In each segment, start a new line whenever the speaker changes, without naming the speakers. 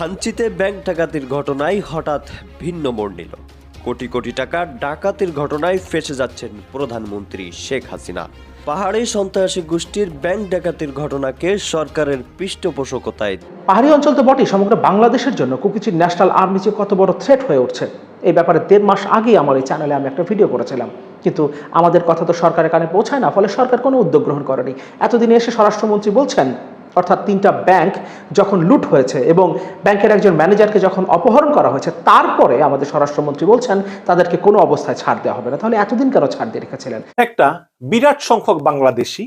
থানচিতে bank ডাকাতির ঘটনায় হঠাৎ ভিন্ন মোড় নিল। কোটি কোটি টাকা ডাকাতির ঘটনায় ফেসে যাচ্ছেন প্রধানমন্ত্রী শেখ হাসিনা। পাহাড়ি সন্ত্রাসী গোষ্ঠীর ব্যাংক ডাকাতির ঘটনাকে সরকারের পৃষ্ঠপোষকতায়
পাহাড়ি অঞ্চল তো বটেই, সমগ্র বাংলাদেশের জন্য কুকিচির ন্যাশনাল আর্মি যে কত বড় থ্রেট হয়ে উঠছে। এই ব্যাপারে দেড় মাস আগেই আমার এই চ্যানেলে আমি একটা ভিডিও করেছিলাম। কিন্তু আমাদের কথা তো সরকারের কানে পৌঁছায় না, ফলে সরকার কোনো উদ্যোগ গ্রহণ করেনি। এতদিনে এসে স্বরাষ্ট্রমন্ত্রী বলছেন অর্থাৎ তিনটা ব্যাংক যখন লুট হয়েছে এবং ব্যাংকের একজন ম্যানেজারকে যখন অপহরণ করা হয়েছে তারপরে আমাদের স্বরাষ্ট্রমন্ত্রী বলছেন তাদেরকে কোনো অবস্থায় ছাড় দেওয়া হবে না। তাহলে এতদিন কেন ছাড় দিয়ে রেখেছিলেন?
একটা বিরাট সংখ্যক বাংলাদেশি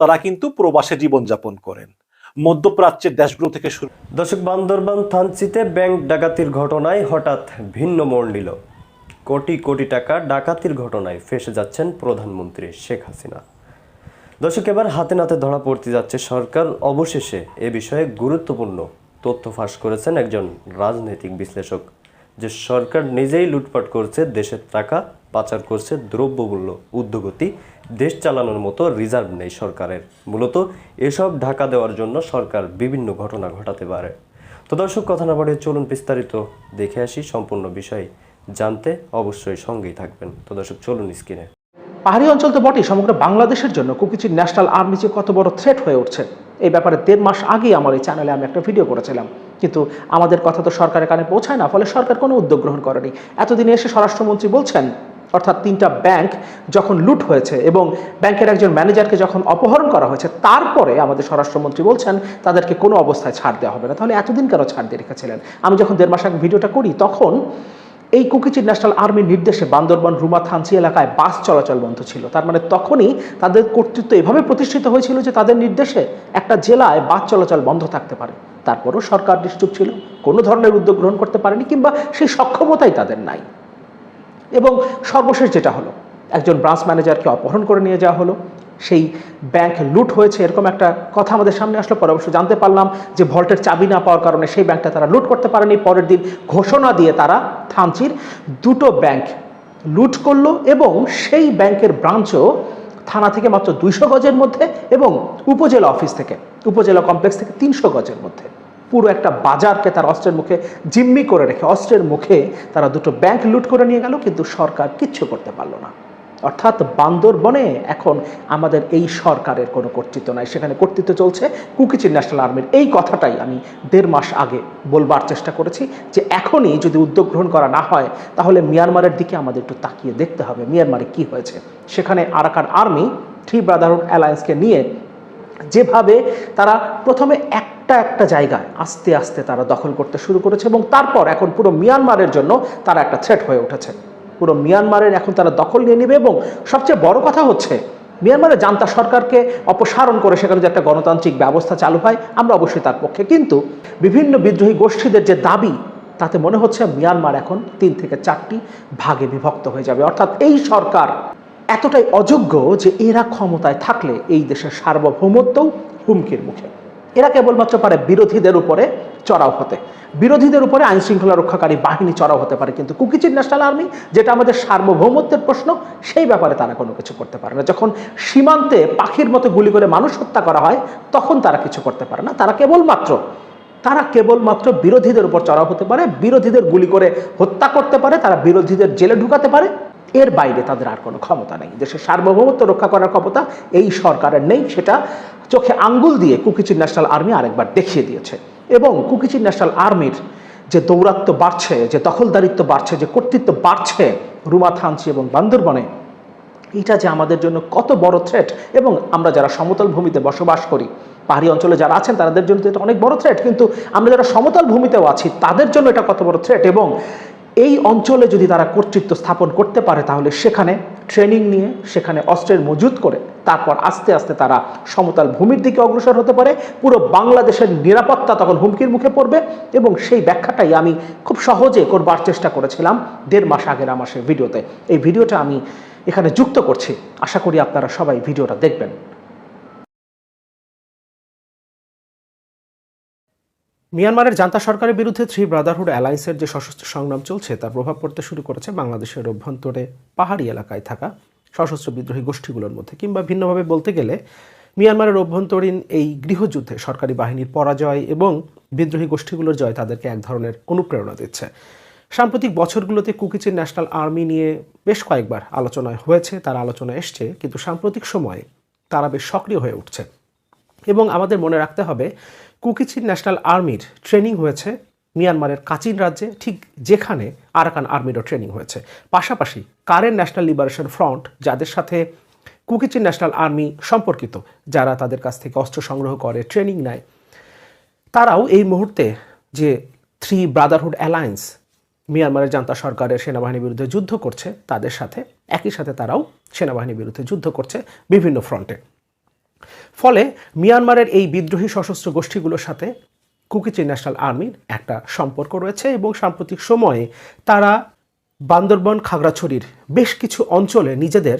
তারা কিন্তু প্রবাসে জীবনযাপন করেন। মধ্যপ্রাচ্যের দেশগুলো থেকে শুরু
দর্শক বান্দরবান থানচিতে ব্যাংক ডাকাতির ঘটনায় হঠাৎ ভিন্ন মোড় নিল। কোটি কোটি টাকা ডাকাতির ঘটনায় ফেসে যাচ্ছেন প্রধানমন্ত্রী শেখ হাসিনা। দর্শক, এবার হাতে নাতে ধরা পড়তে যাচ্ছে সরকার। অবশেষে এ বিষয়ে গুরুত্বপূর্ণ তথ্য ফাঁস করেছেন একজন রাজনৈতিক বিশ্লেষক। যে সরকার নিজেই লুটপাট করছে, দেশের টাকা পাচার করছে, দ্রব্যমূল্য, উদ্যোগতি, দেশ চালানোর মতো রিজার্ভ নেই সরকারের। মূলত এসব ঢাকা দেওয়ার জন্য সরকার বিভিন্ন ঘটনা ঘটাতে পারে। তো দর্শক, কথা না বাড়িয়ে চলুন বিস্তারিত দেখে আসি সম্পূর্ণ বিষয়। জানতে অবশ্যই সঙ্গেই থাকবেন। তো দর্শক, চলুন স্ক্রিনে।
পাহাড়ি অঞ্চল তো বটেই, সমগ্র বাংলাদেশের জন্য কুকিচির ন্যাশনাল আর্মি যে কত বড় থ্রেট হয়ে উঠছে। এই ব্যাপারে দেড় মাস আগেই আমার এই চ্যানেলে আমি একটা ভিডিও করেছিলাম। কিন্তু আমাদের কথা তো সরকারের কানে পৌঁছায় না, ফলে সরকার কোনো উদ্যোগ গ্রহণ করেনি। এতদিনে এসে স্বরাষ্ট্রমন্ত্রী বলছেন, অর্থাৎ তিনটা ব্যাংক যখন লুট হয়েছে এবং ব্যাংকের একজন ম্যানেজারকে যখন অপহরণ করা হয়েছে, তারপরে আমাদের স্বরাষ্ট্রমন্ত্রী বলছেন, তাদেরকে কোনো অবস্থায় ছাড় দেওয়া হবে না। তাহলে এতদিন কেন ছাড় দিয়ে রেখেছিলেন? আমি যখন দেড় মাস আগে ভিডিওটা করি, তখন এই কুকিচির ন্যাশনাল আর্মির নির্দেশে বান্দরবান রুমা থানসি এলাকায় বাস চলাচল বন্ধ ছিল। তার মানে তখনই তাদের কর্তৃত্ব এভাবে প্রতিষ্ঠিত হয়েছিল যে তাদের নির্দেশে একটা জেলায় বাস চলাচল বন্ধ থাকতে পারে। তারপরও সরকার নিশ্চুপ ছিল, কোনো ধরনের উদ্যোগ গ্রহণ করতে পারেনি কিংবা সেই সক্ষমতাই তাদের নাই। এবং সর্বশেষ যেটা হলো, একজন ব্রাঞ্চ ম্যানেজারকে অপহরণ করে নিয়ে যাওয়া হলো। সেই ব্যাংক লুট হয়েছে, এরকম একটা কথা আমাদের সামনে আসলো, পরে অবশ্য জানতে পারলাম যে ভল্টের চাবি না পাওয়ার কারণে সেই ব্যাংকটা তারা লুট করতে পারেনি। পরের দিন ঘোষণা দিয়ে তারা থানচির দুটো ব্যাংক লুট করল এবং সেই ব্যাংকের ব্রাঞ্চও থানা থেকে মাত্র দুইশো গজের মধ্যে এবং উপজেলা অফিস থেকে, উপজেলা কমপ্লেক্স থেকে তিনশো গজের মধ্যে। পুরো একটা বাজারকে তার অস্ত্রের মুখে জিম্মি করে রেখে, অস্ত্রের মুখে তারা দুটো ব্যাংক লুট করে নিয়ে গেল, কিন্তু সরকার কিচ্ছু করতে পারল না। অর্থাৎ বান্দরবনে এখন আমাদের এই সরকারের কোনো কর্তৃত্ব নাই। সেখানে কর্তৃত্ব চলছে কুকিচির ন্যাশনাল আর্মির। এই কথাটাই আমি দেড় মাস আগে বলবার চেষ্টা করেছি যে এখনই যদি উদ্যোগ গ্রহণ করা না হয়, তাহলে মিয়ানমারের দিকে আমাদের একটু তাকিয়ে দেখতে হবে মিয়ানমারে কি হয়েছে। সেখানে আরাকান আর্মি, থ্রি ব্রাদারহুড অ্যালায়েন্সকে নিয়ে যেভাবে তারা প্রথমে একটা একটা জায়গায় আস্তে আস্তে তারা দখল করতে শুরু করেছে এবং তারপর এখন পুরো মিয়ানমারের জন্য তারা একটা থ্রেট হয়ে উঠেছে। পুরো মিয়ানমারের এখন তারা দখল নিয়ে নেবে এবং সবচেয়ে বড় কথা হচ্ছে, মিয়ানমারের জান্তা সরকারকে অপসারণ করে সেখানে যে একটা গণতান্ত্রিক ব্যবস্থা চালু হয়, আমরা অবশ্যই তার পক্ষে। কিন্তু বিভিন্ন বিদ্রোহী গোষ্ঠীদের যে দাবি, তাতে মনে হচ্ছে মিয়ানমার এখন তিন থেকে চারটি ভাগে বিভক্ত হয়ে যাবে। অর্থাৎ এই সরকার এতটাই অযোগ্য যে এরা ক্ষমতায় থাকলে এই দেশের সার্বভৌমত্বও হুমকির মুখে। এরা কেবলমাত্র পারে বিরোধীদের উপরে চড়াও হতে। বিরোধীদের উপরে আইন শৃঙ্খলা রক্ষাকারী বাহিনী চড়াও হতে পারে, কিন্তু কুকিচির ন্যাশনাল আর্মি, যেটা আমাদের সার্বভৌমত্বের প্রশ্ন, সেই ব্যাপারে তারা কোনো কিছু করতে পারে না। যখন সীমান্তে পাখির মতো গুলি করে মানুষ হত্যা করা হয়, তখন তারা কিছু করতে পারে না। তারা কেবলমাত্র তারা কেবলমাত্র বিরোধীদের উপর চড়াও হতে পারে, বিরোধীদের গুলি করে হত্যা করতে পারে, তারা বিরোধীদের জেলে ঢুকাতে পারে। এর বাইরে তাদের আর কোনো ক্ষমতা নেই। দেশের সার্বভৌমত্ব রক্ষা করার ক্ষমতা এই সরকারের নেই, সেটা চোখে আঙ্গুল দিয়ে কুকিচির ন্যাশনাল আর্মি আরেকবার দেখিয়ে দিয়েছে। এবং কুকিচি ন্যাশনাল আর্মির যে দৌরাত্ম বাড়ছে, যে দখলদারিত্ব বাড়ছে, যে কর্তৃত্ব বাড়ছে রুমা থানচি এবং বান্দরবনে, এটা যে আমাদের জন্য কত বড় থ্রেট এবং আমরা যারা সমতল ভূমিতে বসবাস করি, পাহাড়ি অঞ্চলে যারা আছেন তাদের জন্য তো এটা অনেক বড় থ্রেট কিন্তু আমরা যারা সমতল ভূমিতেও আছি, তাদের জন্য এটা কত বড় থ্রেট এবং এই অঞ্চলে যদি তারা কর্তৃত্ব স্থাপন করতে পারে, তাহলে সেখানে ট্রেনিং নিয়ে, সেখানে অস্ত্রের মজুত করে, তারপর আস্তে আস্তে তারা সমতল ভূমির দিকে অগ্রসর হতে পারে, পুরো বাংলাদেশের নিরাপত্তা তখন হুমকির মুখে পড়বে এবং সেই ব্যাখ্যাটাই আমি খুব সহজে করবার চেষ্টা করেছিলাম দেড় মাস আগের আমার সেই ভিডিওতে। এই ভিডিওটা আমি এখানে যুক্ত করছি। আশা করি আপনারা সবাই ভিডিওটা দেখবেন। মিয়ানমারের জান্তা সরকারের বিরুদ্ধে থ্রি ব্রাদারহুড অ্যালায়েন্সের যে সশস্ত্র সংগ্রাম চলছে, তার প্রভাব পড়তে শুরু করেছে বাংলাদেশের অভ্যন্তরে পাহাড়ি এলাকায় থাকা সশস্ত্র বিদ্রোহী গোষ্ঠীগুলোর মধ্যে কিংবা ভিন্নভাবে বলতে গেলে মিয়ানমারের অভ্যন্তরীণ এই গৃহযুদ্ধে সরকারি বাহিনীর পরাজয় এবং বিদ্রোহী গোষ্ঠীগুলোর জয় তাদেরকে এক ধরনের অনুপ্রেরণা দিচ্ছে। সাম্প্রতিক বছরগুলোতে কুকিচিন ন্যাশনাল আর্মি নিয়ে বেশ কয়েকবার আলোচনায় হয়েছে, তার আলোচনা এসছে, কিন্তু সাম্প্রতিক সময়ে তারা বেশ সক্রিয় হয়ে উঠছে। এবং আমাদের মনে রাখতে হবে কুকিচিন ন্যাশনাল আর্মির ট্রেনিং হয়েছে মিয়ানমারের কাচিন রাজ্যে, ঠিক যেখানে আরাকান আর্মিরও ট্রেনিং হয়েছে। পাশাপাশি কারেন ন্যাশনাল লিবারেশন ফ্রন্ট, যাদের সাথে কুকিচিন ন্যাশনাল আর্মি সম্পর্কিত, যারা তাদের কাছ থেকে অস্ত্র সংগ্রহ করে, ট্রেনিং নেয়, তারাও এই মুহূর্তে যে থ্রি ব্রাদারহুড অ্যালায়েন্স মিয়ানমারের জান্তা সরকারের সেনাবাহিনীর বিরুদ্ধে যুদ্ধ করছে, তাদের সাথে, একই সাথে তারাও সেনাবাহিনীর বিরুদ্ধে যুদ্ধ করছে বিভিন্ন ফ্রন্টে। ফলে মিয়ানমারের এই বিদ্রোহী সশস্ত্র গোষ্ঠীগুলোর সাথে কুকিচি ন্যাশনাল আর্মির একটা সম্পর্ক রয়েছে এবং সাম্প্রতিক সময়ে তারা বান্দরবন খাগড়াছড়ির বেশ কিছু অঞ্চলে নিজেদের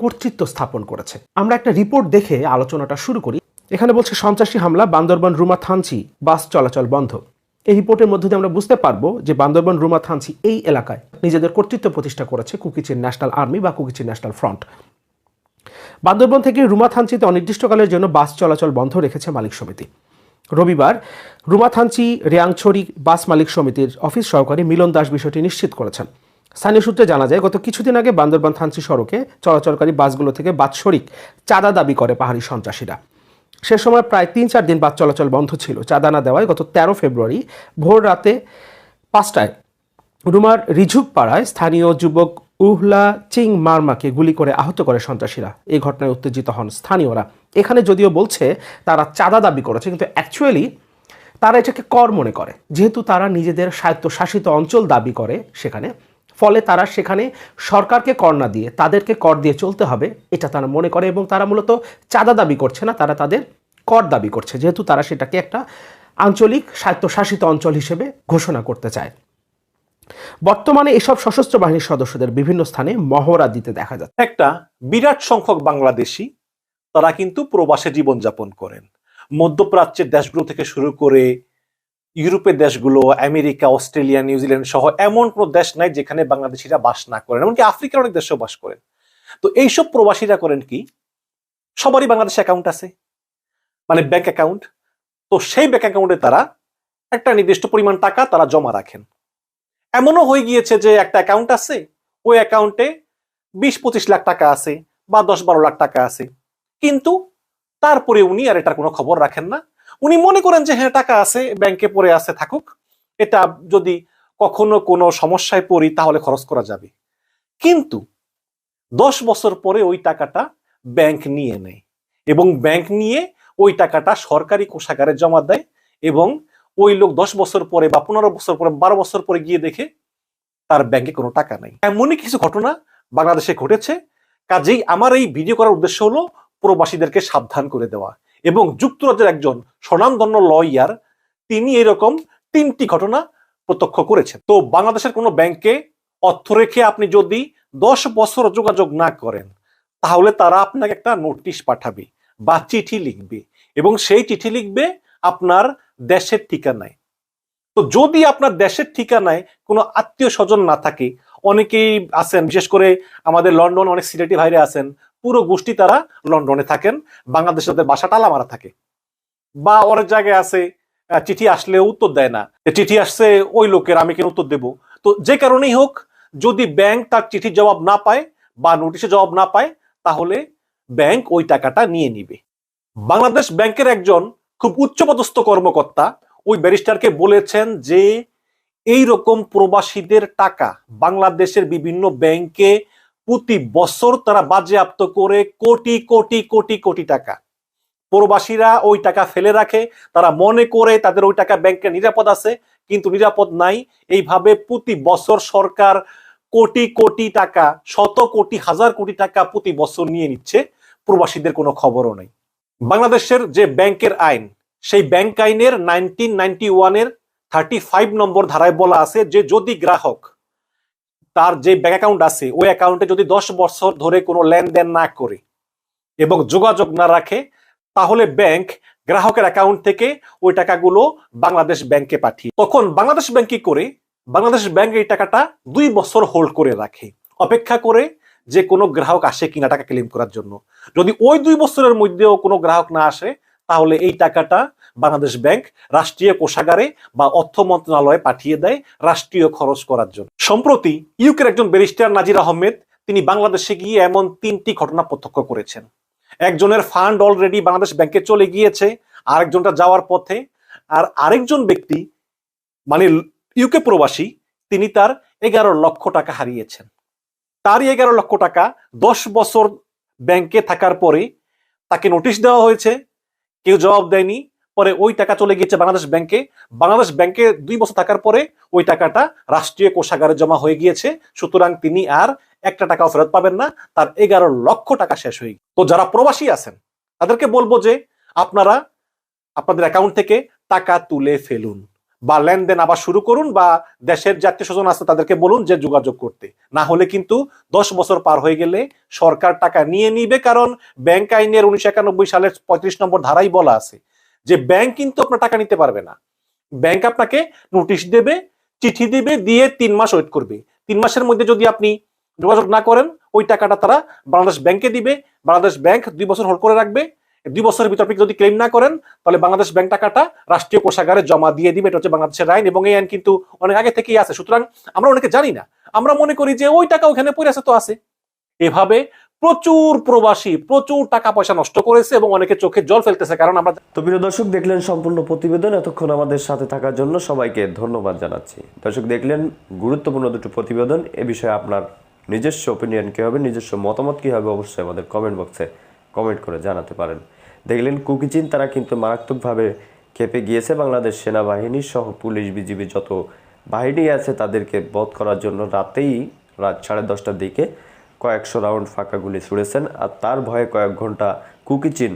কর্তৃত্ব স্থাপন করেছে। আমরা একটা রিপোর্ট দেখে আলোচনাটা শুরু করি। এখানে বলছে, সন্ত্রাসী হামলা, বান্দরবন রুমা থানচি, বাস চলাচল বন্ধ। এই রিপোর্টের মধ্যে দিয়ে আমরা বুঝতে পারব যে বান্দরবন রুমা থানচি এই এলাকায় নিজেদের কর্তৃত্ব প্রতিষ্ঠা করেছে কুকিচিন ন্যাশনাল আর্মি বা কুকিচিন ন্যাশনাল ফ্রন্ট। বান্দরবন থেকে রুমাথানচিতে অনির্দিষ্টকালের জন্য বাস চলাচল বন্ধ রেখেছে মালিক সমিতি। রবিবার রুমাথানচি রেয়াংছড়ি বাস মালিক সমিতির অফিস সহকারী মিলন দাস বিষয়টি নিশ্চিত করেছেন। স্থানীয় সূত্রে জানা যায়, গত কিছুদিন আগে বান্দরবান থানচি সড়কে চলাচলকারী বাসগুলো থেকে বাৎসরিক চাঁদা দাবি করে পাহাড়ি সন্ত্রাসীরা। সে সময় প্রায় তিন চার দিন বাস চলাচল বন্ধ ছিল। চাঁদা না দেওয়ায় গত তেরো ফেব্রুয়ারি ভোর রাতে পাঁচটায় রুমার রিঝুক পাড়ায় স্থানীয় যুবক উহলা চিং মারমাকে গুলি করে আহত করে সন্ত্রাসীরা। এই ঘটনায় উত্তেজিত হন স্থানীয়রা। এখানে যদিও বলছে, তারা চাঁদা দাবি করেছে, কিন্তু অ্যাকচুয়ালি তারা এটাকে কর মনে করে। যেহেতু তারা নিজেদের স্বায়ত্তশাসিত অঞ্চল দাবি করে সেখানে, ফলে তারা সেখানে সরকারকে কর না দিয়ে, তাদেরকে কর দিয়ে চলতে হবে, এটা তারা মনে করে এবং তারা মূলত চাঁদা দাবি করছে না, তারা তাদের কর দাবি করছে। যেহেতু তারা সেটাকে একটা আঞ্চলিক স্বায়ত্তশাসিত অঞ্চল হিসেবে ঘোষণা করতে চায়। বর্তমানে এসব সশস্ত্র বাহিনীর সদস্যদের বিভিন্ন স্থানে মহড়া দিতে দেখা যাচ্ছে।
একটা বিরাট সংখ্যক বাংলাদেশি তারা কিন্তু প্রবাসে জীবনযাপন করেন। মধ্যপ্রাচ্যের দেশগুলো থেকে শুরু করে ইউরোপের দেশগুলো, আমেরিকা, অস্ট্রেলিয়া নিউজিল্যান্ড সহ এমন কোনো দেশ নাই যেখানে বাংলাদেশিরা বাস না করেন, এমনকি আফ্রিকার অনেক দেশেও বাস করেন। তো এইসব প্রবাসীরা করেন কি? সবারই বাংলাদেশে অ্যাকাউন্ট আছে মানে ব্যাংক অ্যাকাউন্ট তো সেই ব্যাংক অ্যাকাউন্টে তারা একটা নির্দিষ্ট পরিমাণ টাকা তারা জমা রাখেন। এমনও হয়ে গিয়েছে যে একটা অ্যাকাউন্ট আছে, ওই অ্যাকাউন্টে বিশ, পঁচিশ লাখ টাকা আছে বা দশ, বারো লাখ টাকা আছে। কিন্তু তারপরে উনি, আর এটার কোনো খবর রাখেন না, উনি মনে করেন যে হ্যাঁ টাকা আছে ব্যাংকে পড়ে আছে, থাকুক। এটা যদি কখনো কোনো সমস্যায় পড়ি, তাহলে খরচ করা যাবে। কিন্তু দশ বছর পরে ওই টাকাটা ব্যাংক নিয়ে নেয় এবং ব্যাংক নিয়ে ওই টাকাটা সরকারি কোষাগারে জমা দেয় এবং ওই লোক দশ বছর পরে বা পনেরো বছর পরে, বারো বছর পরে গিয়ে দেখে তার ব্যাংকে কোনো টাকা নাই। এমনই কিছু ঘটনা বাংলাদেশে ঘটেছে। কাজেই আমার এই ভিডিও করার উদ্দেশ্য হলো প্রবাসীদেরকে সাবধান করে দেওয়া এবং যুক্তরাজ্যের একজন স্বনামধন্য লয়ার তিনি এরকম তিনটি ঘটনা প্রত্যক্ষ করেছেন। তো বাংলাদেশের কোনো ব্যাংকে অর্থ রেখে আপনি যদি দশ বছর যোগাযোগ না করেন, তাহলে তারা আপনাকে একটা নোটিশ পাঠাবে বা চিঠি লিখবে এবং সেই চিঠি লিখবে আপনার দেশের ঠিকানায়। তো যদি আপনার দেশের ঠিকানায় কোনো আত্মীয় স্বজন না থাকে, অনেকেই আছেন, বিশেষ করে আমাদের লন্ডন অনেক সিলেটি ভাইরে আছেন, পুরো গোষ্ঠী তারা লন্ডনে থাকেন, বাংলাদেশে তাদের বাসা টালামারা থাকে। বা অনেক জায়গায় আছে চিঠি আসলে উত্তর দেয় না। চিঠি আসছে, ওই লোকের আমি কেন উত্তর দেব? তো যে কারণেই হোক, যদি ব্যাংক তার চিঠির জবাব না পায় বা নোটিশে জবাব না পায়, তাহলে ব্যাংক ওই টাকাটা নিয়ে নিবে। বাংলাদেশ ব্যাংকের একজন খুব উচ্চপদস্থ কর্মকর্তা ওই ব্যারিস্টারকে বলেছেন যে এই রকম প্রবাসীদের টাকা বাংলাদেশের বিভিন্ন ব্যাংকে প্রতি বছর তারা বাজেয়াপ্ত করে কোটি কোটি কোটি কোটি টাকা। প্রবাসীরা ওই টাকা ফেলে রাখে, তারা মনে করে তাদের ওই টাকা ব্যাংকে নিরাপদ আছে, কিন্তু নিরাপদ নাই। এইভাবে প্রতি বছর সরকার কোটি কোটি টাকা, শত কোটি, হাজার কোটি টাকা প্রতি বছর নিয়ে নিচ্ছে। প্রবাসীদের কোনো খবরও নেই। বাংলাদেশের যে ব্যাংকের আইন, সেই ব্যাংক আইনের নাইনটিন নাইনটি ওয়ানের থার্টি ফাইভ নম্বর ধারায় বলা আছে যে যদি গ্রাহক তার যে ব্যাংক অ্যাকাউন্ট আছে, ওই অ্যাকাউন্টে যদি দশ বছর ধরে কোনো লেনদেন না করে এবং যোগাযোগ না রাখে, তাহলে ব্যাংক গ্রাহকের অ্যাকাউন্ট থেকে ওই টাকাগুলো বাংলাদেশ ব্যাংকে পাঠিয়ে তখন বাংলাদেশ ব্যাংক কি করে? বাংলাদেশ ব্যাংক এই টাকাটা দুই বছর হোল্ড করে রাখে। অপেক্ষা করে যে কোনো গ্রাহক আসে কিনা টাকা ক্লেম করার জন্য। যদি ওই দুই বছরের মধ্যেও কোনো গ্রাহক না আসে, তাহলে এই টাকাটা বাংলাদেশ ব্যাংক রাষ্ট্রীয় কোষাগারে বা অর্থ মন্ত্রণালয়ে পাঠিয়ে দেয় রাষ্ট্রীয় খরচ করার জন্য। সম্প্রতি ইউকের একজন ব্যারিস্টার নাজির আহমেদ, তিনি বাংলাদেশে গিয়ে এমন তিনটি ঘটনা প্রত্যক্ষ করেছেন। একজনের ফান্ড অলরেডি বাংলাদেশ ব্যাংকে চলে গিয়েছে, আরেকজনটা যাওয়ার পথে, আর আরেকজন ব্যক্তি মানে ইউকে প্রবাসী, তিনি তার এগারো লক্ষ টাকা হারিয়েছেন। তারই এগারো লক্ষ টাকা দশ বছর ব্যাংকে থাকার পরে তাকে নোটিশ দেওয়া হয়েছে। কেউ জবাব দেয়নি। পরে ওই টাকা চলে গিয়েছে বাংলাদেশ ব্যাংকে। বাংলাদেশ ব্যাংকে দুই বছর থাকার পরে ওই টাকাটা রাষ্ট্রীয় কোষাগারে জমা হয়ে গিয়েছে। সুতরাং তিনি আর একটা টাকাও ফেরত পাবেন না। তার এগারো লক্ষ টাকা শেষ হয়ে। তো যারা প্রবাসী আছেন, তাদেরকে বলব যে আপনারা আপনাদের অ্যাকাউন্ট থেকে টাকা তুলে ফেলুন। বা লেনদেন আবার শুরু করুন বা দেশের জাতীয় স্বজন আছে তাদেরকে বলুন যে যোগাযোগ করতে। না হলে কিন্তু দশ বছর পার হয়ে গেলে সরকার টাকা নিয়ে নিবে কারণ ব্যাংক আইনের উনিশশো একানব্বই সালের পঁয়ত্রিশ নম্বর ধারাই বলা আছে যে ব্যাংক কিন্তু আপনার টাকা নিতে পারবে না। ব্যাংক আপনাকে নোটিশ দেবে, চিঠি দেবে, দিয়ে তিন মাস ওয়েট করবে। তিন মাসের মধ্যে যদি আপনি যোগাযোগ না করেন, ওই টাকাটা তারা বাংলাদেশ ব্যাংকে দিবে। বাংলাদেশ ব্যাংক দুই বছর হোল্ড করে রাখবে। দুই বছরের ভিতর আপনি যদি ক্লেম না করেন, তাহলে বাংলাদেশ ব্যাংক টাকাটা রাষ্ট্রীয় কোষাগারে জমা দিয়ে দিবে। এটা হচ্ছে বাংলাদেশের আইন এবং এই আইন কিন্তু অনেক আগে থেকেই আছে। সুতরাং আমরা অনেকে জানি না। আমরা মনে করি যে ওই টাকা ওখানে পড়ে আছে তো আছে। এভাবে প্রচুর প্রবাসী প্রচুর টাকা পয়সা নষ্ট করেছে এবং অনেকে চোখে জল ফেলতেছে। কারণ আমরা
তো প্রিয় দর্শক, দেখলেন সম্পূর্ণ প্রতিবেদন। এতক্ষণ আমাদের সাথে থাকার জন্য সবাইকে ধন্যবাদ জানাচ্ছি। দর্শক, দেখলেন গুরুত্বপূর্ণ দুটো প্রতিবেদন। এ বিষয়ে আপনার নিজস্ব ওপিনিয়ন কী হবে, নিজস্ব মতামত কী হবে, অবশ্যই আমাদের কমেন্ট বক্সে কমেন্ট করে জানাতে পারেন। দেখলেন কুকিচিন তারা কিন্তু মারাত্মকভাবে খেপে গিয়েছে। বাংলাদেশ সেনাবাহিনী সহ পুলিশ, বিজিবি যত বাহিনী আছে তাদেরকে বধ করার জন্য রাতেই রাত সাড়ে দশটার দিকে কয়েকশো রাউন্ড ফাঁকা গুলি ছুড়েছেন আর তার ভয়ে কয়েক ঘণ্টা কুকিচিন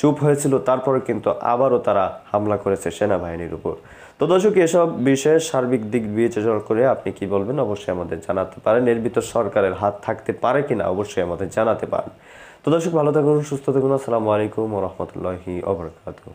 চুপ হয়েছিল। তারপরে কিন্তু আবারও তারা হামলা করেছে সেনাবাহিনীর উপর। তো দর্শক, এসব বিষয়ে সার্বিক দিক বিবেচনা করে আপনি কি বলবেন? অবশ্যই আমাদের জানাতে পারেন। এর ভিতর সরকারের হাত থাকতে পারে কিনা অবশ্যই আমাদের জানাতে পারেন। তো দর্শক ভালো থাকুন সুস্থ থাকুন। আসসালামু আলাইকুম রহমতুল্লাহি ওবরাকাতুহ